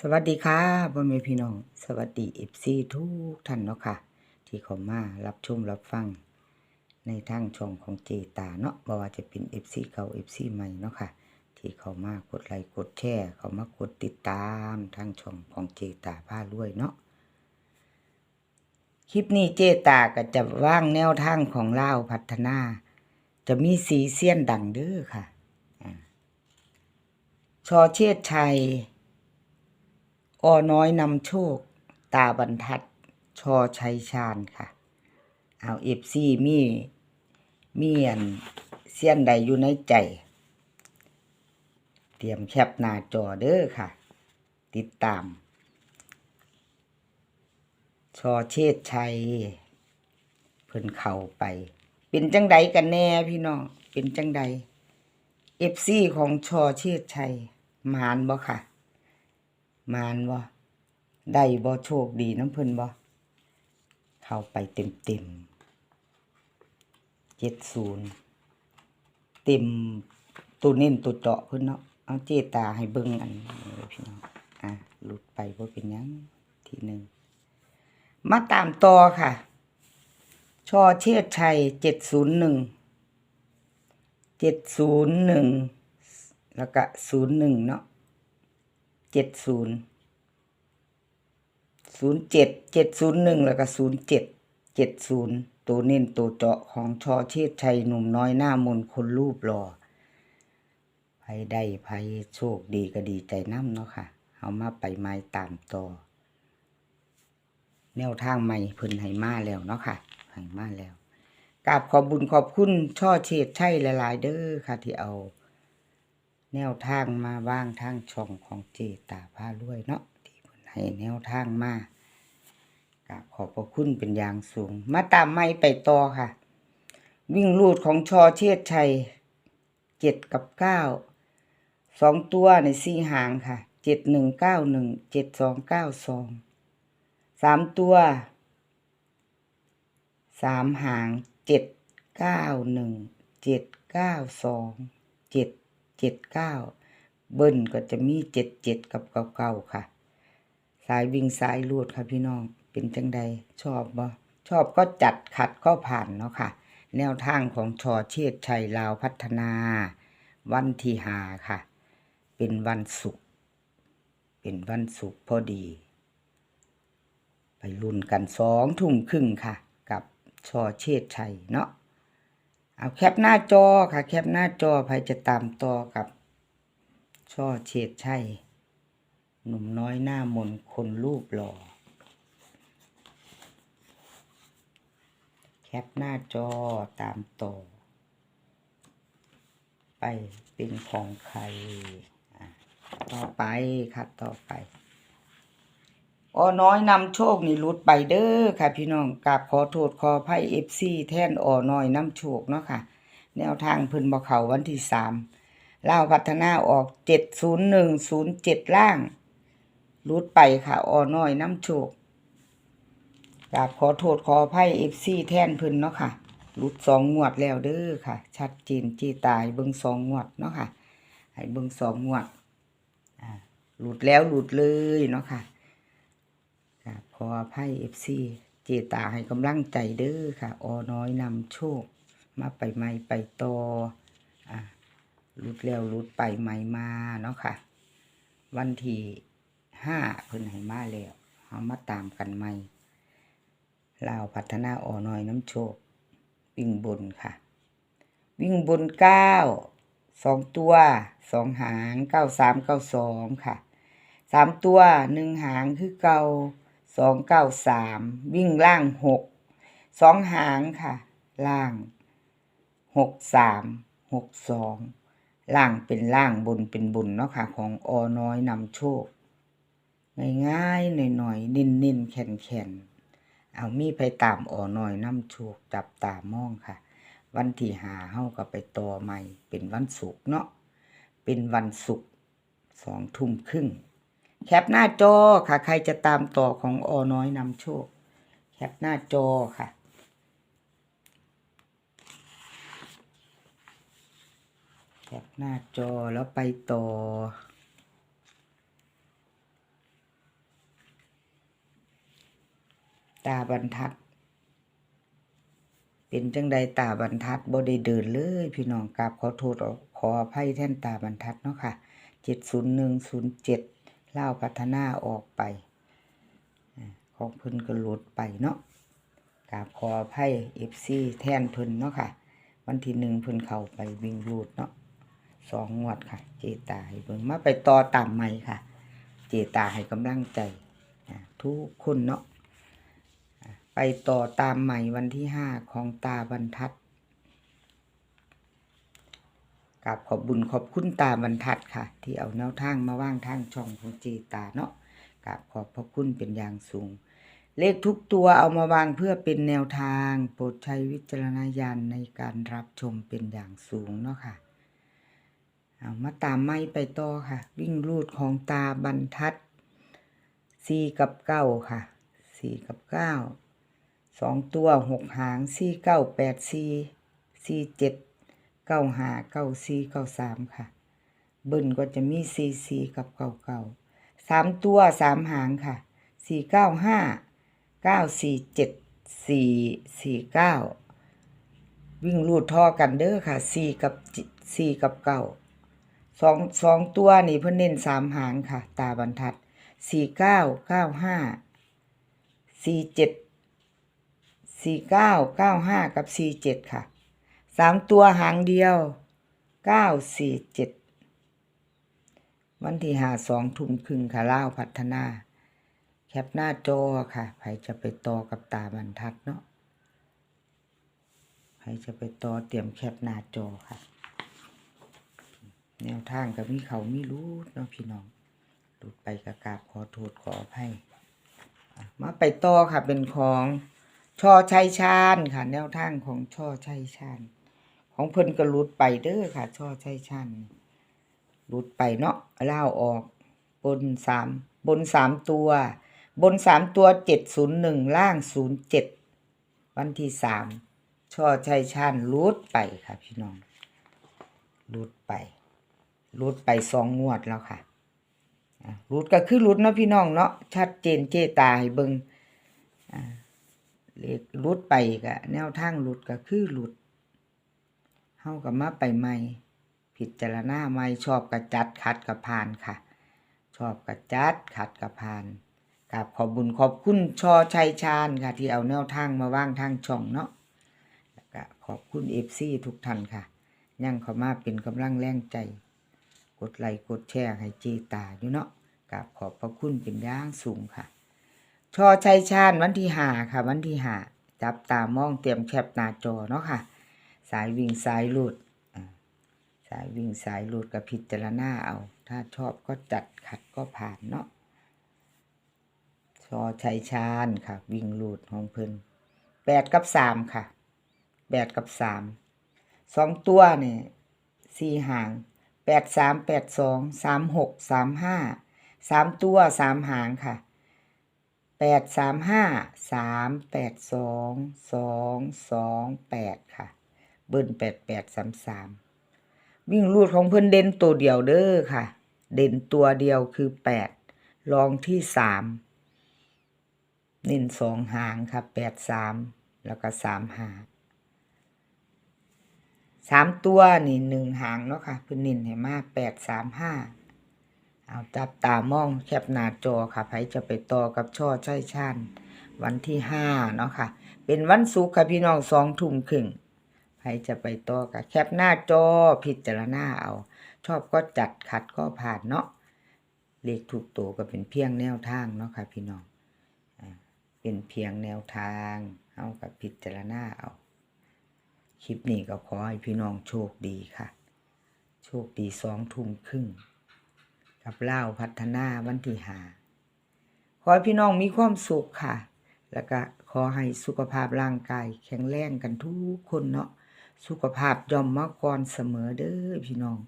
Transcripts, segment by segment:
สวัสดีค่ะพ่อแม่พี่น้อง สวัสดีเอฟซีทุกท่านเนาะค่ะ ที่เข้ามารับชมรับฟัง ในทางช่องของเจตาเนาะบ่ว่าจะเป็น FC เก่า FC ใหม่เนาะค่ะ ที่เข้ามากดไลค์กดแชร์เข้ามากดติดตามทางช่องของเจตาผ้ารวยเนาะคลิปนี้เจตาก็จะว่างแนวทางของเล่าพัฒนา จะมีสีเสี้ยนดังเด้อค่ะอ่าชอเชษชัย อน้อยนำโชค ตาบรรทัด ชอชัยชาญค่ะ เอาเอฟซีมีมีอันเสี้ยนใดอยู่ในใจ เตรียมแคปหน้าจอเด้อค่ะ ติดตาม ชอเชษชัย เพิ่นเข้าไป เป็นจังใดกันแน่พี่น้อง เป็นจังใดเอฟซีของชอเชษชัยมานบ่ค่ะ มานบ่ได้บ่โชคดีน้ำเพิ่นบ่เข้าไปเต็มเต็มเจ็ดศูนย์เต็มตัวเน้นตัวเจาะเพิ่นเนาะเอาเจตาให้เบิ่งอันพี่น้องอะหลุดไปบ่าเป็นยังทีหนึ่งมาตามต่อค่ะ ชอเชษชัยเจ็ดศูนย์หนึ่งเจ็ดศูนย์หนึ่งแล้วก็ศูนย์หนึ่งเนาะ เจ็ดศูนย์ศูนย์เจ็ดเจ็ดศูนย์หนึ่งแล้วก็ศูนย์เจ็ดเจ็ดศูนย์ตัวเน้นตัวเจาะของชอเชษชัยหนุ่มน้อยหน้ามนคนรูปหล่อไผได้ไผโชคดีก็ดีใจน้ำเนาะค่ะ เอามาไปไม้ตามต่อ แนวทางใหม่เพิ่นให้มาแล้วเนาะค่ะให้มาแล้วกราบขอบบุญขอบคุณช่อเชษชัยหลาย ๆ เด้อค่ะที่เอา แนวทางมาว่างทางช่องของเจตาพารวยเนาะที่เพิ่นให้แนวทางมากราบขอบพระคุณเป็นอย่างสูง มาตามไม่ไปต่อค่ะ วิ่งลูดของชอเชษชัยเจ็ดกับเก้าสองตัวในสี่หางค่ะเจ็ดหนึ่งเก้าหนึ่งเจ็ดสองเก้าสองสามตัวสามหางเจ็ดเก้าหนึ่งเจ็ดเก้าสองเจ็ด เจ็ดเก้าเบิ้ลก็จะมีเจ็ดเจ็ดกับเก้าเก้าค่ะ สายวิ่งสายลูดค่ะพี่น้องเป็นจังใดชอบบ่ชอบก็จัดขัดก็ผ่านเนาะค่ะ แนวทางของชอเชษชัยลาวพัฒนา วันที่หาค่ะ เป็นวันศุกร์เป็นวันศุกร์พอดี ไปรุ่นกันสองทุ่มครึ่งค่ะ กับชอเชษชัยเนาะ เอาแคปหน้าจอค่ะ แคปหน้าจอใครจะตามต่อกับ ช่อเฉดชัยหนุ่มน้อยหน้ามนคนรูปหล่อแคปหน้าจอตามต่อ ไปเป็นของใครต่อไปค่ะต่อไป อ้อน้อยนำโชคนี่รุดไปเด้อค่ะ พี่น้องกราบขอโทษขออภัยเอฟซีแท่นอ้อน้อยนำโชคเนาะค่ะ แนวทางพิ่นบ่เขาวันที่สามล่าวพัฒนาออกเจ็ดศูนย์หนึ่งศูนย์เจ็ดล่างรุดไปค่ะอ้อน้อยนำโชคกราบขอโทษขออภัยเอฟซีแท่นพิ่นเนาะค่ะรุดสองงวดแล้วเด้อค่ะ ชัดเจนจีตายเบิ่งสองงวดเนาะค่ะให้เบิ่งสองงวดหลุดแล้วหลุดเลยเนาะค่ะ ขออภัยเอฟซีเจตาให้กำลังใจเด้อค่ะ ออน้อยนำโชค มาไปใหม่ไปต่ออะรุดแล้วรุดไปใหม่มาเนาะค่ะ วันที่ห้าเพิ่นให้มาแล้วเอามาตามกันใหม่ลาวพัฒนาออน้อยน้ำโชค วิ่งบนค่ะ วิ่งบนเก้าสองตัวสองหางเก้าสามเก้าสองค่ะสามตัวหนึ่งหางคือเก้า สองเก้าสามวิ่งล่างหกสองหางค่ะ ล่างหกสามหกสองล่างเป็นล่างบนเป็นบนเนาะค่ะ ของอน้อยนำโชค ง่ายๆหน่อยๆนิ่นๆแข็งๆเอามีไปตามอ่อน้อยนำโชคจับตามองค่ะ วันที่หาเฮาก็ไปต่อใหม่ เป็นวันศุกร์เนาะเป็นวันศุกร์สองทุ่มครึ่ง แคปหน้าจอค่ะ ใครจะตามต่อของอน้อยนำโชค แคปหน้าจอค่ะแคปหน้าจอแล้วไปต่อ ตาบรรทัด เป็นจังใดตาบรรทัดบ่ดีเดินเลย พี่น้องกราบขอโทษขออภัยแท่นตาบรรทัดเนาะค่ะเจ็ดศูนย์หนึ่งศูนย์เจ็ด เล่าพัฒนาออกไป ของเพิ่นก็หลุดไปเนาะกาบขออภัยเอฟซีแทนเพิ่นเนาะค่ะ วันที่หนึ่งเพิ่นเข้าไปวิ่งรูดเนาะสองงวดค่ะ เจตาให้เบิ่งมาไปต่อตามใหม่ค่ะ เจตาให้กำลังใจทุกคนเนาะไปต่อตามใหม่วันที่ห้าของตาบรรทัด กับขอบบุญขอบคุณตาบรรทัดค่ะ ที่เอาแนวทางมาว่างทางช่องของเจตาเนาะกับขอบพระคุณเป็นอย่างสูง เลขทุกตัวเอามาวางเพื่อเป็นแนวทาง โปรดใช้วิจารณญาณในการรับชมเป็นอย่างสูงเนาะค่ะเอามาตามไม่ไปต่อค่ะ วิ่งรูดของตาบรรทัดสี่กับเก้าค่ะสี่กับเก้าสองตัวหกหางสี่เก้าแปดสี่สี่เจ็ด เก้าหาเก้าสี่เก้าสามค่ะ เบิ้ลก็จะมีสี่สี่กับเก้าเก้าสามตัวสามหางค่ะสี่เก้าห้าเก้าสี่เจ็ดสี่สี่เก้าวิ่งรูดท่อกันเด้อค่ะสี่กับสี่กับเก้าสองสองตัวนี่เพิ่นเน้นสามหางค่ะ ตาบรรทัดสี่เก้าเก้าห้าสี่เจ็ดสี่เก้าเก้าห้ากับสี่เจ็ดค่ะ สามตัวหางเดียวเก้าสี่เจ็ดวันที่หาสองทุ่มครึ่งค่ะเล่าพัฒนา แคปหน้าจอค่ะใครจะไปต่อกับตาบรรทัดเนาะใครจะไปต่อเตรียมแคปหน้าจอค่ะ แนวทางกับมีเขามีรู้เนาะพี่น้องหลุดไปกระกาบขอโทษขออภัยมาไปต่อค่ะเป็นของช่อชัยชาญค่ะ แนวทางของช่อชัยชาญ ของเพิ่นก็หลุดไปเด้อค่ะ ช่อชัยชาญหลุดไปเนาะเล่าออก บนสามบนสามตัว บนสามตัวเจ็ดศูนย์หนึ่งล่างศูนย์เจ็ดวันที่สามช่อชัยชาญหลุดไปค่ะ พี่น้องหลุดไปหลุดไปสองงวดแล้วค่ะอะหลุดก็คือหลุดเนาะพี่น้องเนาะชัดเจนเจตาให้เบิงเลขหลุดไปก็แนวทางหลุดก็คือหลุด เฮากับมาไปใหม่พิจารณาใหม่ชอบกระจัดขัดกับผ่านค่ะ ชอบกระจัดขัดกับผ่านกับขอบบุญขอบคุณชอชัยชาญค่ะ ที่เอาแนวทางมาว่างทางช่องเนาะแล้วก็ขอบคุณเอฟซีทุกท่านค่ะยังเข้ามาเป็นกำลังแรงใจ กดไลค์กดแชร์ให้เจตาอยู่เนาะกับขอบพระคุณเป็นย่างสูงค่ะ ชอชัยชาญวันที่หาค่ะ วันที่หาจับตามองเตรียมแคปหน้าจอเนาะค่ะ สายวิ่งสายหลุดสายวิ่งสายหลุดกับพิจารณาเอา ถ้าชอบก็จัดขัดก็ผ่านเนาะชอชัยชาญค่ะ วิ่งหลุดของเพิ่นแปดกับสามค่ะแปดกับสามสองตัวเนี่ยสี่หางแปดสามแปดสองสามหกสามห้าสามตัวสามหางค่ะแปดสามห้าสามแปดสองสองสองแปดค่ะ เบิ้ลแปดแปดสามสามวิ่งรูดของเพื่อนเด่นตัวเดียวเด้อค่ะ เด่นตัวเดียวคือแปดรองที่สามเน้นสองหางค่ะแปดสามแล้วก็สามหางสามตัวนี่หนึ่งหางเนาะค่ะเพื่อนเน้นให้มากแปดสามห้าเอาจับตามองแคปหน้าจอค่ะไผจะไปต่อกับช่อใช่ชาญวันที่ห้าเนาะค่ะ เป็นวันศุกร์ค่ะพี่น้องสองทุ่มครึ่ง ไผจะไปต่อกับแคปหน้าจอพิจารณาเอา ชอบก็จัดขัดก็ผ่านเนาะเลขถูกตัวก็เป็นเพียงแนวทางเนาะค่ะพี่น้องเป็นเพียงแนวทางเอากับพิจารณาเอา คลิปนี้ก็ขอให้พี่น้องโชคดีค่ะ โชคดีสองทุ่มครึ่งกับเล่าพัฒนาวันที่หาขอให้พี่น้องมีความสุขค่ะ แล้วก็ขอให้สุขภาพร่างกายแข็งแรงกันทุกคนเนาะ สุขภาพย่อมมาก่อนเสมอเด้อพี่น้อง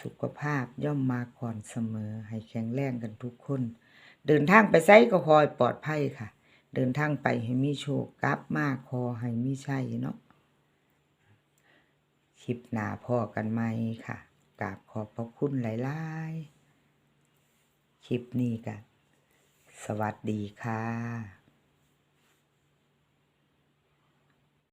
สุขภาพย่อมมาก่อนเสมอ ให้แข็งแรงกันทุกคน เดินทางไปไสก็คอยปลอดภัยค่ะ เดินทางไปให้มีโชคกลับมาคอให้มีชัยเนาะคลิปหนาพ่อกันไหมค่ะกราบขอบพระคุณหลายๆคลิปนี้กันสวัสดีค่ะ